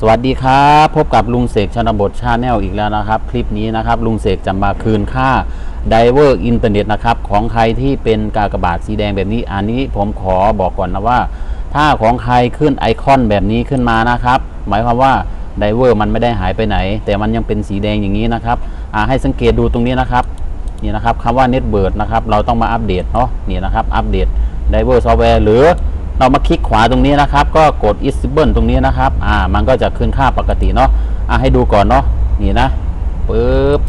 สวัสดีครับ พบกับลุงเสกชนบทชาแนลอีกแล้วนะครับ คลิปนี้นะครับ ลุงเสกจะมาคืนค่าไดเวอร์อินเทอร์เน็ตนะครับ ของใครที่เป็นกากบาทสีแดงแบบนี้ อันนี้ผมขอบอกก่อนนะว่า ถ้าของใครขึ้นไอคอนแบบนี้ขึ้นมานะครับ หมายความว่าไดเวอร์มันไม่ได้หายไปไหน แต่มันยังเป็นสีแดงอย่างนี้นะครับอาให้สังเกตดูตรงนี้นะครับนี่นะครับคำว่า Net b i r d นะครับเราต้องมาอัปเดตเนาะนี่นะครับอัปเดต Diver Software หรือ เรามาคลิกขวาตรงนี้นะครับ ก็กด Isable ตรงนี้นะครับ อ่า มันก็จะขึ้นค่าปกติเนาะ อ่าให้ดูก่อนเนาะ นี่นะปึ๊บ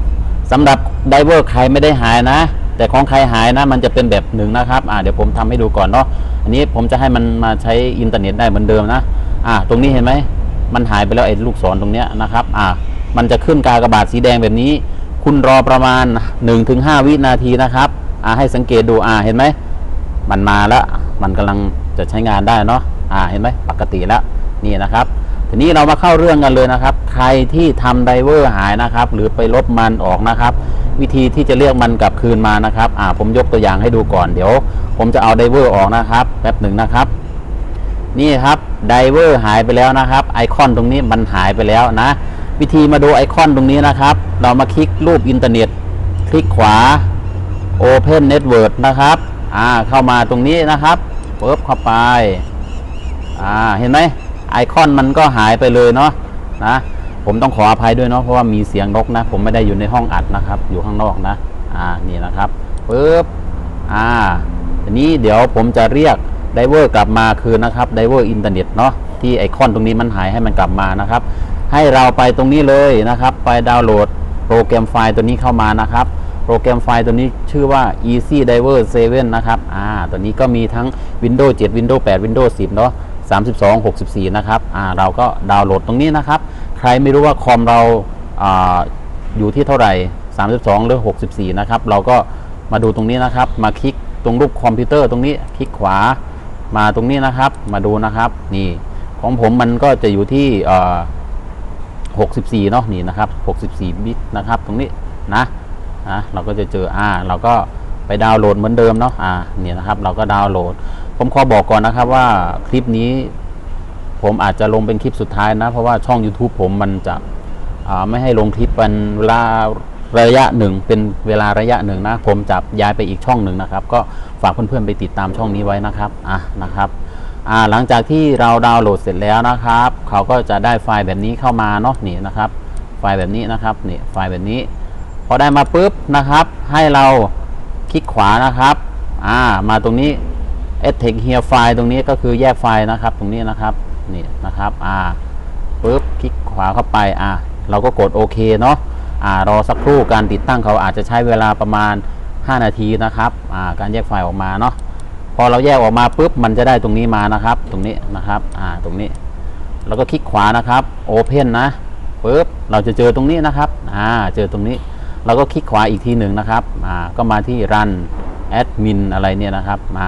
สำหรับ Diver ใครไม่ได้หายนะ แต่ของใครหายนะ มันจะเป็นแบบหนึ่งนะครับ อ่า เดี๋ยวผมทำให้ดูก่อนเนาะ อันนี้ผมจะให้มันมาใช้อินเทอร์เน็ตได้เหมือนเดิมนะ อ่า ตรงนี้เห็นไหม มันหายไปแล้วไอ้ลูกศรตรงเนี้ยนะครับ อ่า มันจะขึ้นกากระบาทสีแดงแบบนี้ คุณรอประมาณ 1-5 วินาทีนะครับ อ่า ให้สังเกตดู อ่า เห็นไหม มันมาแล้ว มันกำลัง จะใช้งานได้เนาะอ่าเห็นไหมปกติแล้วนี่นะครับ ทีนี้เรามาเข้าเรื่องกันเลยนะครับ ใครที่ทำไดเวอร์หายนะครับ หรือไปลบมันออกนะครับ วิธีที่จะเรียกมันกลับคืนมานะครับอ่าผมยกตัวอย่างให้ดูก่อนเดี๋ยว ผมจะเอาไดเวอร์ออกนะครับแป๊บหนึ่งนะครับนี่ครับไดเวอร์หายไปแล้วนะครับ ไอคอนตรงนี้มันหายไปแล้วนะ วิธีมาดูไอคอนตรงนี้นะครับ เรามาคลิกรูปอินเทอร์เน็ต คลิกขวา Open Network นะครับ อ่าเข้ามาตรงนี้นะครับ ปึ๊บเข้าไป อ่า เห็นไหมไอคอนมันก็หายไปเลยเนาะนะ ผมต้องขออภัยด้วยเนาะเพราะว่ามีเสียงนกนะ ผมไม่ได้อยู่ในห้องอัดนะครับ อยู่ข้างนอกนะ อ่า นี่นะครับปึ๊บ อ่าทีนี้เดี๋ยวผมจะเรียกไดเวอร์กลับมาคืนนะครับไดเวอร์อินเทอร์เน็ตเนาะที่ไอคอนตรงนี้มันหายให้มันกลับมานะครับ ให้เราไปตรงนี้เลยนะครับ ไปดาวน์โหลดโปรแกรมไฟล์ตัวนี้เข้ามานะครับ โปรแกรมไฟล์ตัวนี้ชื่อว่า Easy Diver 7 นะครับอ่าตัวนี้ก็มีทั้ง Windows 7 Windows 8 Windows 10 เนาะ32 64 นะครับอ่าเราก็ดาวน์โหลดตรงนี้นะครับ ใครไม่รู้ว่าคอมเราอ่าอยู่ที่เท่าไหร่ 32 หรือ 64 นะครับ เราก็มาดูตรงนี้นะครับ มาคลิกตรงรูปคอมพิวเตอร์ตรงนี้คลิกขวามาตรงนี้นะครับ มาดูนะครับนี่ของผมมันก็จะอยู่ที่อ่อ64 เนาะนี่นะครับ 64 บิตนะครับ ตรงนี้นะ นะเราก็จะเจออ่าเราก็ไปดาวน์โหลดเหมือนเดิมเนาะอ่าเนี่ยนะครับเราก็ดาวน์โหลด ผมขอบอกก่อนนะครับว่าคลิปนี้ ผมอาจจะลงเป็นคลิปสุดท้ายนะ เพราะว่าช่อง YouTube ผมมันจะไม่ให้ลงคลิปเป็นเวลาระยะหนึ่งเป็นเวลาระยะหนึ่งนะ ผมจะย้ายไปอีกช่องหนึ่งนะครับ ก็ฝากเพื่อนๆไปติดตามช่องนี้ไว้นะครับอะนะครับอ่าหลังจากที่เราดาวน์โหลดเสร็จแล้วนะครับ เขาก็จะได้ไฟล์แบบนี้เข้ามาเนาะนี่นะครับ ไฟล์แบบนี้นะครับนี่ไฟล์แบบนี้ พอได้มาปุ๊บนะครับ ให้เราคลิกขวานะครับอ่ามาตรงนี้ e t e c here file ตรงนี้ก็คือแยกไฟล์นะครับ ตรงนี้นะครับนี่นะครับอ่าปุ๊บคลิกขวาเข้าไปอะเราก็กดโอเคเนาะอ่ารอสักครู่การติดตั้งเขาอาจจะใช้เวลาประมาณ 5 นาทีนะครับอ่าการแยกไฟล์ออกมาเนาะพอเราแยกออกมาปุ๊บมันจะได้ตรงนี้มานะครับ ตรงนี้นะครับอ่าตรงนี้แล้วก็คลิกขวานะครับโอเพนนะปุ๊บเราจะเจอตรงนี้นะครับอ่าเจอตรงนี้ เราก็คลิกขวาอีกทีหนึ่งนะครับอ่าก็มาที่ run admin อะไรเนี่ยนะครับมา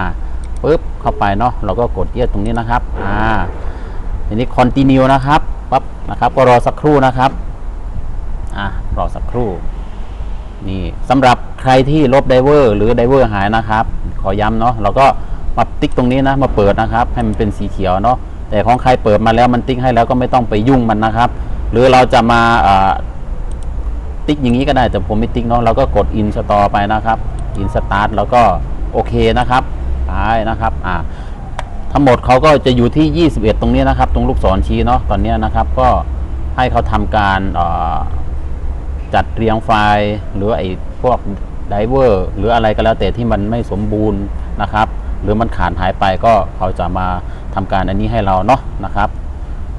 ปุ๊บเข้าไปเนาะเราก็กดเยียดตรงนี้นะครับอ่าทีนี้ continue นะครับปั๊บนะครับก็รอสักครู่นะครับอะรอสักครู่นี่สำหรับใครที่ลบไดเวอร์หรือไดเวอร์หายนะครับ ขอย้ำเนาะเราก็มาติ๊กตรงนี้นะมาเปิดนะครับ ให้มันเป็นสีเขียวเนาะแต่ของใครเปิดมาแล้วมันติ๊กให้แล้วก็ไม่ต้องไปยุ่งมันนะครับ หรือเราจะมาอ่า ติ๊กอย่างนี้ก็ได้แต่ผมไม่ติ๊กเนาะเราก็กด install ไปนะครับ install แล้วก็โอเคนะครับไปนะครับอ่าทั้งหมดเขาก็จะอยู่ที่ 21 ตรงนี้นะครับ ตรงลูกศรชี้เนาะตอนนี้นะครับ ก็ให้เขาทำการจัดเรียงไฟล์หรือไอ้พวกไดเวอร์หรืออะไรก็แล้วแต่ที่มันไม่สมบูรณ์นะครับ หรือมันขาดหายไปก็เขาจะมาทำการอันนี้ให้เราเนาะนะครับ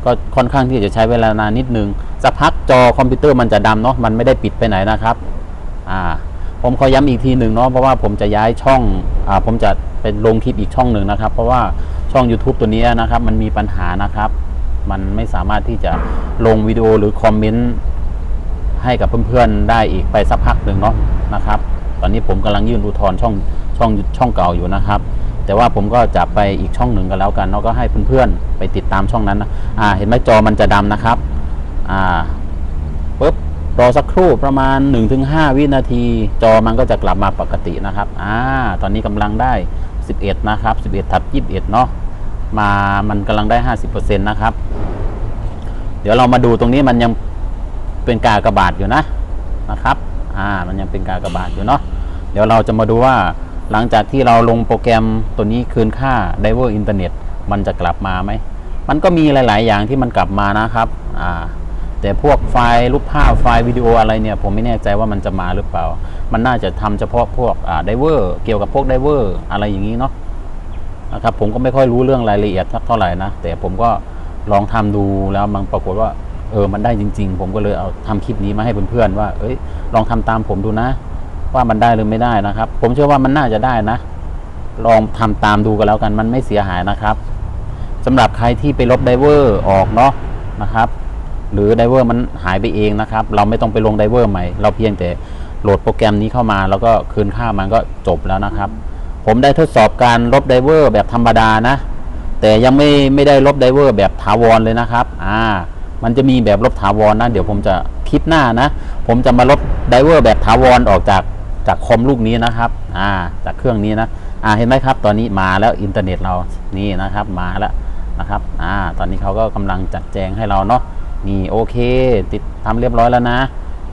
ก็ค่อนข้างที่จะใช้เวลานานนิดนึง สักพักจอคอมพิวเตอร์มันจะดำเนาะมันไม่ได้ปิดไปไหนนะครับอ่าผมขอย้ำอีกทีหนึ่งเนาะเพราะว่าผมจะย้ายช่องอ่าผมจะเป็นลงคลิปอีกช่องหนึ่งนะครับ เพราะว่าช่อง YouTube ตัวนี้นะครับ มันมีปัญหานะครับ มันไม่สามารถที่จะลงวิดีโอหรือคอมเมนต์ให้กับเพื่อนๆได้อีกไปสักพักหนึ่งเนาะนะครับ ตอนนี้ผมกำลังยื่นอุทธรณ์ช่องช่องช่องเก่าอยู่นะครับ แต่ว่าผมก็จะไปอีกช่องหนึ่งกันแล้วกันเนาะก็ให้เพื่อนๆไปติดตามช่องนั้นนะอ่าเห็นไหมจอมันจะดำนะครับ อ่าปุ๊บรอสักครู่ประมาณ 1-5 วินาที จอมันก็จะกลับมาปกตินะครับอ่าตอนนี้กำลังได้ 11 นะครับ 11 ทับ 21 เนาะมามันกำลังได้ 50%นะครับ เดี๋ยวเรามาดูตรงนี้มันยังเป็นกากระบาทอยู่นะนะครับอ่ามันยังเป็นกากระบาทอยู่เนาะเดี๋ยวเราจะมาดูว่าหลังจากที่เราลงโปรแกรมตัวนี้คืนค่า Diver Internet มันจะกลับมาไหม มันก็มีหลาย ๆ อย่างที่มันกลับมานะครับอ่า แต่พวกไฟล์รูปภาพไฟล์วิดีโออะไรเนี่ย ผมไม่แน่ใจว่ามันจะมาหรือเปล่า มันน่าจะทำเฉพาะพวกอ่าไดเวอร์เกี่ยวกับพวกไดเวอร์อะไรอย่างนี้เนาะนะครับผมก็ไม่ค่อยรู้เรื่องรายละเอียดเท่าไหร่นะ แต่ผมก็ลองทำดูแล้วมันปรากฏว่าเออมันได้จริง ๆ ผมก็เลยเอาทำคลิปนี้มาให้เพื่อนๆว่า เอ้ย ลองทำตามผมดูนะ ว่ามันได้หรือไม่ได้นะครับ ผมเชื่อว่ามันน่าจะได้นะ ลองทำตามดูกันแล้วกันมันไม่เสียหายนะครับสำหรับใครที่ไปลบไดเวอร์ออกเนาะนะครับ หรือไดเวอร์มันหายไปเองนะครับ เราไม่ต้องไปลงไดเวอร์ใหม่ เราเพียงแต่โหลดโปรแกรมนี้เข้ามา แล้วก็คืนค่ามันก็จบแล้วนะครับ ผมได้ทดสอบการลบไดเวอร์แบบธรรมดานะ แต่ยังไม่ไม่ได้ลบไดเวอร์แบบถาวรเลยนะครับ อ่า มันจะมีแบบลบถาวรนะเดี๋ยวผมจะคลิปหน้านะ ผมจะมาลบไดเวอร์แบบถาวรออกจากจากคอมลูกนี้นะครับ อ่า จากเครื่องนี้นะ อ่า เห็นไหมครับ ตอนนี้มาแล้วอินเทอร์เน็ตเรา นี่นะครับ มาแล้วนะครับ อ่า ตอนนี้เขาก็กำลังจัดแจงให้เราเนาะ นี่โอเค ติดทำเรียบร้อยแล้วนะ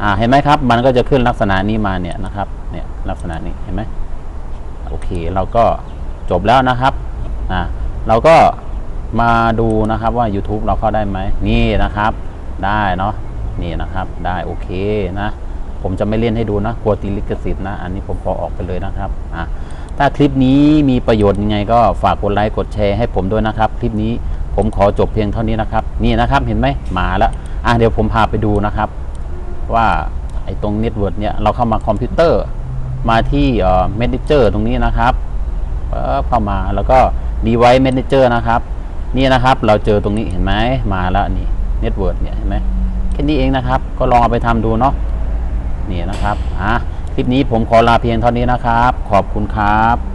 อ่าเห็นไหมครับ มันก็จะขึ้นลักษณะนี้มาเนี่ยนะครับ เนี่ยลักษณะนี้เห็นไหมโอเค เราก็จบแล้วนะครับ อ่าเราก็มาดูนะครับว่า YouTube เราเข้าได้ไหมนี่นะครับ ได้เนาะนี่นะครับ ได้โอเคนะ ผมจะไม่เล่นให้ดูนะกลัวตีลิขสิทธิ์นะ อันนี้ผมพอออกไปเลยนะครับอะถ้าคลิปนี้มีประโยชน์ยังไงก็ฝากกดไลค์กดแชร์ให้ผมด้วยนะครับ คลิปนี้ ผมขอจบเพียงเท่านี้นะครับ นี่นะครับเห็นไหมมาแล้วอะเดี๋ยวผมพาไปดูนะครับ ว่าไอ้ตรงเน็ตเวิร์ดเนี่ยเราเข้ามาคอมพิวเตอร์มาที่เอ่อ Manager ตรงนี้นะครับปั๊บเข้ามาแล้วก็ Device Manager นะครับ นี่นะครับเราเจอตรงนี้เห็นไหมมาแล้วนี่ Network เนี่ยเห็นไหมแค่นี้เองนะครับ ก็ลองเอาไปทำดูเนาะนี่นะครับอะคลิปนี้ผมขอลาเพียงเท่านี้นะครับ ขอบคุณครับ